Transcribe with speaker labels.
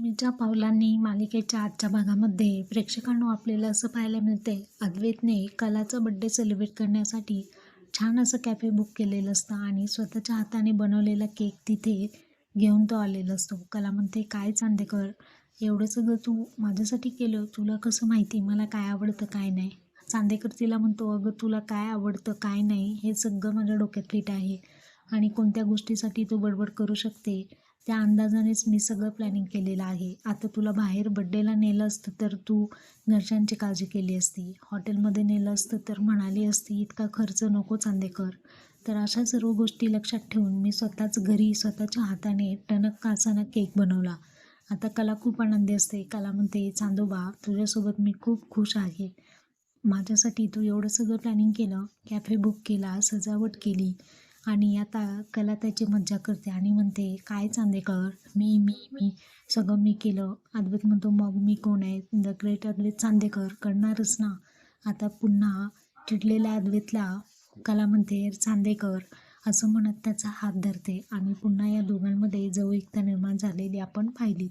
Speaker 1: लक्ष्मीच्या पावलांनी मालिकेच्या आजच्या भागामध्ये प्रेक्षकांनो आपल्याला असं पाहायला मिळते अद्वैतने कलाचा बड्डे सेलिब्रेट करण्यासाठी छान असं कॅफे बुक केलेलं असतं आणि स्वतःच्या हाताने बनवलेला केक तिथे घेऊन तो आलेला असतो. कला म्हणते काय चांदेकर एवढं सगळं तू माझ्यासाठी केलं तुला कसं माहिती? मला काय आवडतं काय नाही? चांदेकर तिला म्हणतो अगं तुला काय आवडतं काय नाही हे सगळं माझ्या डोक्यात फिट आहे आणि कोणत्या गोष्टीसाठी तू बडबड करू शकते त्या अंदाजानेच मी सगळं प्लॅनिंग केलेलं आहे. आता तुला बाहेर बड्डेला नेलं असतं तर तू घरच्यांची काळजी केली असती. हॉटेलमध्ये नेलं असतं तर म्हणाली असती इतका खर्च नको चांदेकर तर अशा सर्व गोष्टी लक्षात ठेवून मी स्वतःच घरी स्वतःच्या हाताने टणक कासाना केक बनवला. आता कला खूप आनंदी असते. कला म्हणते चांदोबा तुझ्यासोबत मी खूप खुश आहे. माझ्यासाठी तू एवढं सगळं प्लॅनिंग केलं कॅफे बुक केला सजावट केली आणि आता कला त्याची मज्जा करते आणि म्हणते काय चांदेकर? मी मी मी सगळं मी केलं. अद्वैत म्हणतो मग मी कोण आहे? The great Advait Chandekar. करणारच ना. आता पुन्हा चिडलेल्या अद्वैतला कला म्हणते चांदेकर. असं म्हणत त्याचा हात धरते आणि पुन्हा या दोघांमध्ये जवळीकता निर्माण झालेली आपण पाहिली.